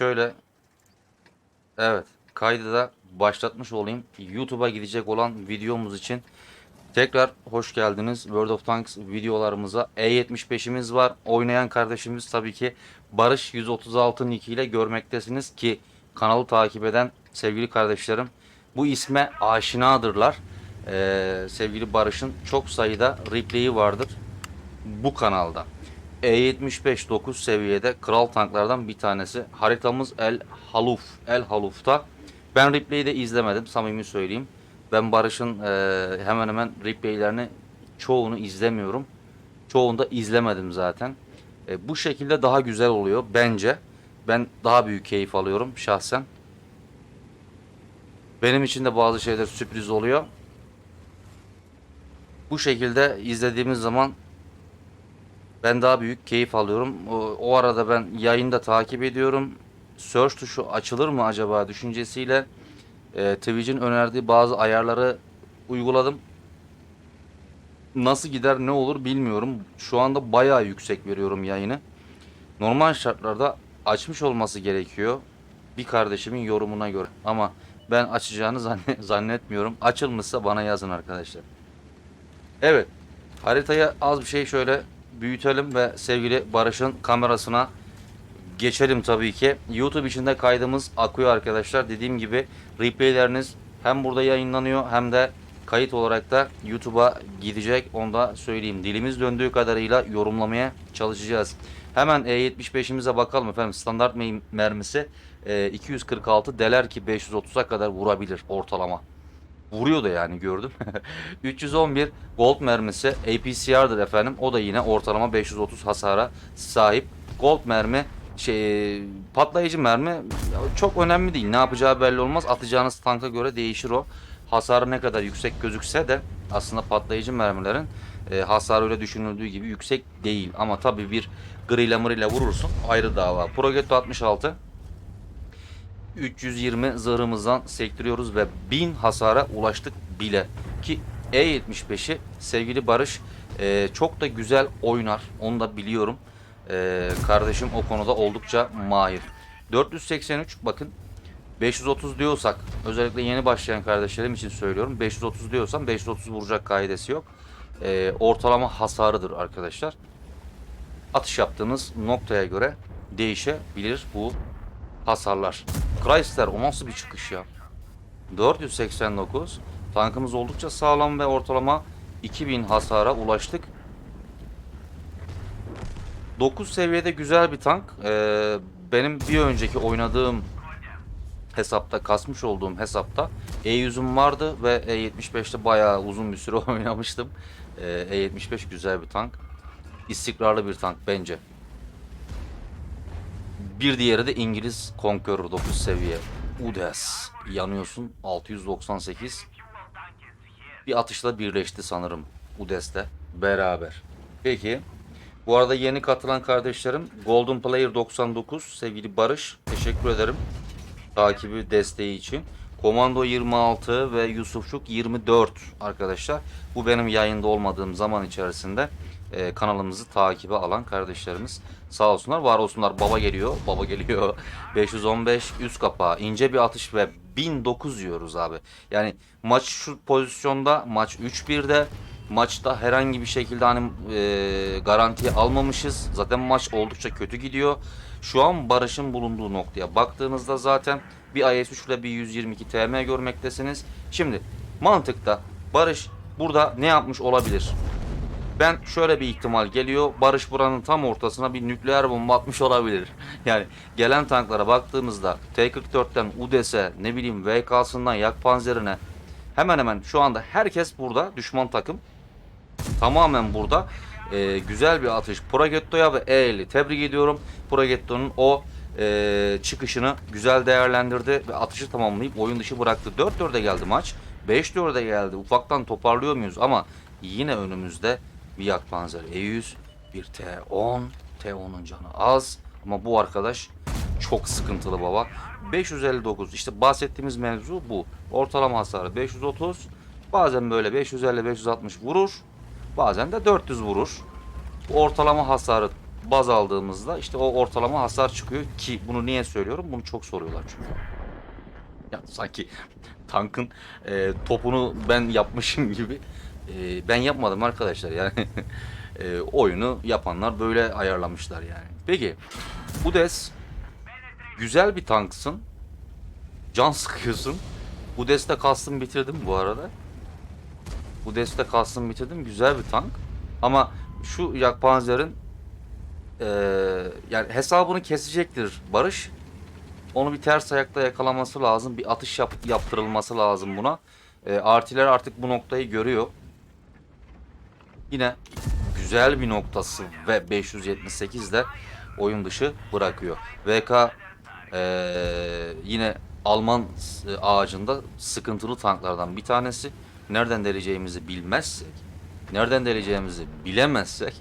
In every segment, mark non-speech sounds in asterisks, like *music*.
şöyle evet kaydı da başlatmış olayım. YouTube'a gidecek olan videomuz için tekrar hoş geldiniz. World of Tanks videolarımıza E75'imiz var. Oynayan kardeşimiz tabii ki Barış 136 nick ile görmektesiniz ki kanalı takip eden sevgili kardeşlerim bu isme aşinadırlar. Ee, sevgili Barış'ın çok sayıda replay'i vardır bu kanalda. E75 9 seviyede kral tanklardan bir tanesi. Haritamız El Haluf. El Haluf'ta. Ben replay'i de izlemedim samimi söyleyeyim. Ben Barış'ın e, hemen hemen replay'lerini çoğunu izlemiyorum. Çoğunu da izlemedim zaten. E, bu şekilde daha güzel oluyor bence. Ben daha büyük keyif alıyorum şahsen. Benim için de bazı şeyler sürpriz oluyor. Bu şekilde izlediğimiz zaman ben daha büyük keyif alıyorum. O, o arada ben yayında takip ediyorum. Search tuşu açılır mı acaba düşüncesiyle e, Twitch'in önerdiği bazı ayarları uyguladım. Nasıl gider ne olur bilmiyorum. Şu anda bayağı yüksek veriyorum yayını. Normal şartlarda açmış olması gerekiyor. Bir kardeşimin yorumuna göre. Ama ben açacağını zanne- *laughs* zannetmiyorum. Açılmışsa bana yazın arkadaşlar. Evet. Haritaya az bir şey şöyle büyütelim ve sevgili Barış'ın kamerasına geçelim tabii ki. YouTube içinde kaydımız akıyor arkadaşlar. Dediğim gibi replayleriniz hem burada yayınlanıyor hem de kayıt olarak da YouTube'a gidecek. Onu da söyleyeyim. Dilimiz döndüğü kadarıyla yorumlamaya çalışacağız. Hemen E75'imize bakalım efendim. Standart me- mermisi e, 246 deler ki 530'a kadar vurabilir ortalama. Vuruyor da yani gördüm. *laughs* 311 gold mermisi APCR'dır efendim. O da yine ortalama 530 hasara sahip. Gold mermi şey patlayıcı mermi çok önemli değil. Ne yapacağı belli olmaz. Atacağınız tanka göre değişir o. Hasarı ne kadar yüksek gözükse de aslında patlayıcı mermilerin e, hasarı öyle düşünüldüğü gibi yüksek değil. Ama tabii bir grile mırıyla vurursun ayrı dava. Progetto 66 320 zırhımızdan sektiriyoruz ve 1000 hasara ulaştık bile. Ki E75'i sevgili Barış e, çok da güzel oynar. Onu da biliyorum. E, kardeşim o konuda oldukça mahir. 483 bakın 530 diyorsak özellikle yeni başlayan kardeşlerim için söylüyorum. 530 diyorsam 530 vuracak kaidesi yok. E, ortalama hasarıdır arkadaşlar. Atış yaptığınız noktaya göre değişebilir bu hasarlar. Chrysler o nasıl bir çıkış ya? 489. Tankımız oldukça sağlam ve ortalama 2000 hasara ulaştık. 9 seviyede güzel bir tank. Ee, benim bir önceki oynadığım hesapta, kasmış olduğum hesapta E100'üm vardı ve E75'te bayağı uzun bir süre *laughs* oynamıştım. Ee, E75 güzel bir tank. İstikrarlı bir tank bence. Bir diğeri de İngiliz Conqueror 9 seviye. Udes. Yanıyorsun 698. Bir atışla birleşti sanırım Udes'te beraber. Peki. Bu arada yeni katılan kardeşlerim Golden Player 99 sevgili Barış teşekkür ederim. Takibi desteği için. Komando 26 ve Yusufçuk 24 arkadaşlar. Bu benim yayında olmadığım zaman içerisinde e, kanalımızı takibe alan kardeşlerimiz. Sağ olsunlar, var olsunlar. Baba geliyor, baba geliyor. *laughs* 515 üst kapağı, ince bir atış ve 1009 yiyoruz abi. Yani maç şu pozisyonda, maç 3-1'de maçta herhangi bir şekilde hani e, garantiye almamışız. Zaten maç oldukça kötü gidiyor. Şu an Barış'ın bulunduğu noktaya baktığınızda zaten bir IS-3 ile bir 122 TM görmektesiniz. Şimdi mantıkta Barış burada ne yapmış olabilir? Ben şöyle bir ihtimal geliyor. Barış buranın tam ortasına bir nükleer bomba atmış olabilir. Yani gelen tanklara baktığımızda T-44'ten UDS'e ne bileyim VK'sından Yak Panzer'ine hemen hemen şu anda herkes burada düşman takım. Tamamen burada. Ee, güzel bir atış. Progetto'ya ve E50 tebrik ediyorum. Progetto'nun o e, çıkışını güzel değerlendirdi ve atışı tamamlayıp oyun dışı bıraktı. 4-4'e geldi maç. 5-4'e geldi. Ufaktan toparlıyor muyuz? Ama yine önümüzde bir Yak Panzer E100, bir T10. T10'un canı az ama bu arkadaş çok sıkıntılı baba. 559 işte bahsettiğimiz mevzu bu. Ortalama hasarı 530. Bazen böyle 550-560 vurur. Bazen de 400 vurur. Bu ortalama hasarı baz aldığımızda işte o ortalama hasar çıkıyor ki bunu niye söylüyorum? Bunu çok soruyorlar çünkü. Ya sanki tankın e, topunu ben yapmışım gibi. E, ben yapmadım arkadaşlar yani. *laughs* e, oyunu yapanlar böyle ayarlamışlar yani. Peki bu des güzel bir tanksın. Can sıkıyorsun. Bu deste kastım bitirdim bu arada. Bu deste kastım bitirdim. Güzel bir tank. Ama şu Yakpanzer'in eee yani hesabını kesecektir Barış. Onu bir ters ayakta yakalaması lazım. Bir atış yap- yaptırılması lazım buna. Eee artiler artık bu noktayı görüyor. Yine güzel bir noktası ve 578 de oyun dışı bırakıyor. VK eee, yine Alman ağacında sıkıntılı tanklardan bir tanesi. Nereden deleceğimizi bilmezsek, nereden deleceğimizi bilemezsek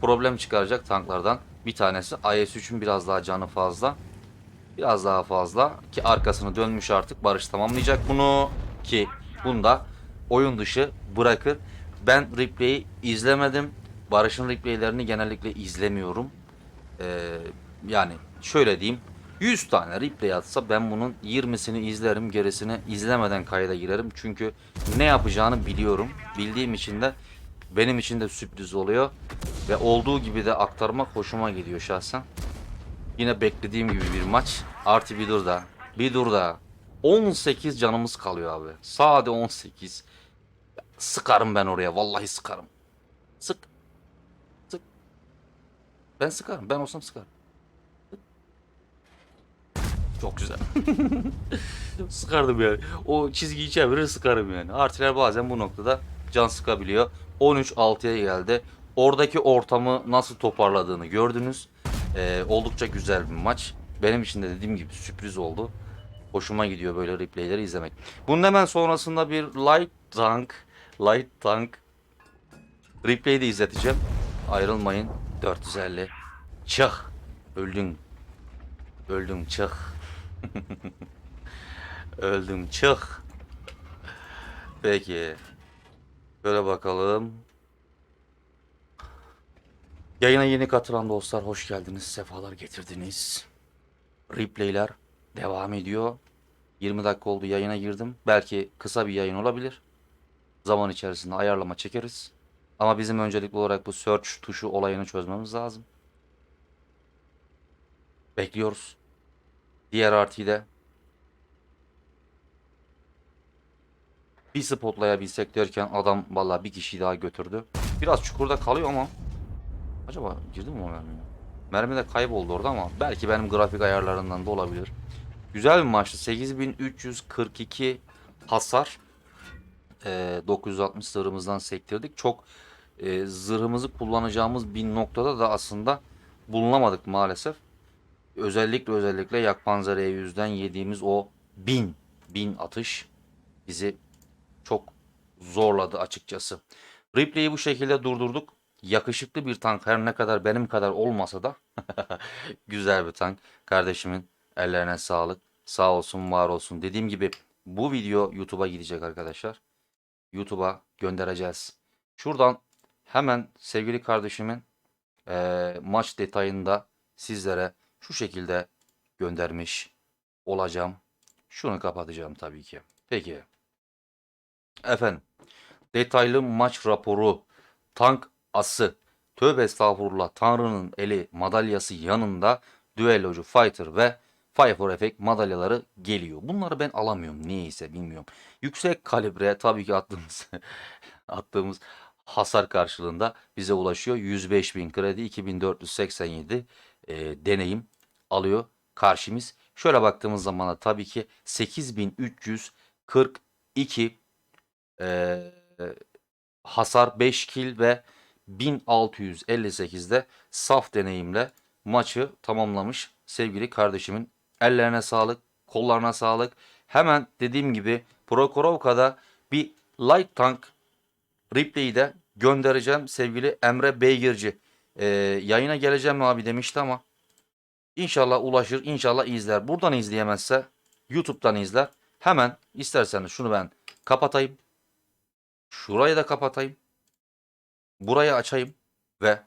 problem çıkaracak tanklardan bir tanesi. IS-3'ün biraz daha canı fazla. Biraz daha fazla ki arkasını dönmüş artık Barış tamamlayacak bunu ki bunda oyun dışı bırakır. Ben replay'i izlemedim. Barış'ın replaylerini genellikle izlemiyorum. Ee, yani şöyle diyeyim. 100 tane replay atsa ben bunun 20'sini izlerim gerisini izlemeden kayda girerim. Çünkü ne yapacağını biliyorum. Bildiğim için de benim için de sürpriz oluyor. Ve olduğu gibi de aktarmak hoşuma gidiyor şahsen. Yine beklediğim gibi bir maç. Artı bir dur da. Bir dur da. 18 canımız kalıyor abi. Sade 18. Sıkarım ben oraya. Vallahi sıkarım. Sık. Sık. Ben sıkarım. Ben olsam sıkarım. Sık. Çok güzel. *laughs* sıkardım yani. O çizgiyi çevirir sıkarım yani. Artiler bazen bu noktada can sıkabiliyor. 13-6'ya geldi. Oradaki ortamı nasıl toparladığını gördünüz. Ee, oldukça güzel bir maç. Benim için de dediğim gibi sürpriz oldu. Hoşuma gidiyor böyle replayleri izlemek. Bunun hemen sonrasında bir light tank, light tank replay de izleteceğim. Ayrılmayın. 450. Çık. Öldün. Öldüm çık. *laughs* Öldüm çık. Peki. Böyle bakalım. Yayına yeni katılan dostlar hoş geldiniz. Sefalar getirdiniz. Replayler devam ediyor. 20 dakika oldu yayına girdim. Belki kısa bir yayın olabilir. Zaman içerisinde ayarlama çekeriz. Ama bizim öncelikli olarak bu search tuşu olayını çözmemiz lazım. Bekliyoruz. Diğer artıyı da bir spotlayabilsek derken adam vallahi bir kişiyi daha götürdü. Biraz çukurda kalıyor ama acaba girdi mi o mermi? Mermi de kayboldu orada ama belki benim grafik ayarlarından da olabilir. Güzel bir maçtı. 8342 hasar. Ee, 960 zırhımızdan sektirdik. Çok e, zırhımızı kullanacağımız bir noktada da aslında bulunamadık maalesef. Özellikle özellikle Yakpanzer E100'den yediğimiz o 1000 1000 atış bizi çok zorladı açıkçası. Replay'i bu şekilde durdurduk. Yakışıklı bir tank her ne kadar benim kadar olmasa da *laughs* güzel bir tank. Kardeşimin ellerine sağlık. Sağ olsun var olsun. Dediğim gibi bu video YouTube'a gidecek arkadaşlar. YouTube'a göndereceğiz. Şuradan hemen sevgili kardeşimin eee, maç detayında sizlere şu şekilde göndermiş olacağım. Şunu kapatacağım tabii ki. Peki. Efendim. Detaylı maç raporu. Tank ası. Tövbe estağfurullah. Tanrı'nın eli madalyası yanında düellocu fighter ve Fire for Effect madalyaları geliyor. Bunları ben alamıyorum. Niyeyse bilmiyorum. Yüksek kalibre tabii ki attığımız *laughs* attığımız hasar karşılığında bize ulaşıyor. 105.000 kredi 2487 e, deneyim alıyor karşımız. Şöyle baktığımız zaman da tabii ki 8342 e, hasar 5 kill ve 1658'de saf deneyimle maçı tamamlamış sevgili kardeşimin. Ellerine sağlık, kollarına sağlık. Hemen dediğim gibi Prokhorovka'da bir light tank replay'i de göndereceğim sevgili Emre Beygirci. Ee, yayına geleceğim abi demişti ama inşallah ulaşır, inşallah izler. Buradan izleyemezse YouTube'dan izler. Hemen isterseniz şunu ben kapatayım. Şurayı da kapatayım. Burayı açayım ve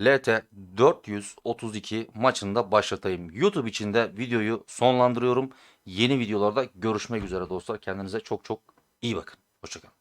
LT 432 maçında başlatayım. YouTube için de videoyu sonlandırıyorum. Yeni videolarda görüşmek üzere dostlar. Kendinize çok çok iyi bakın. Hoşçakalın.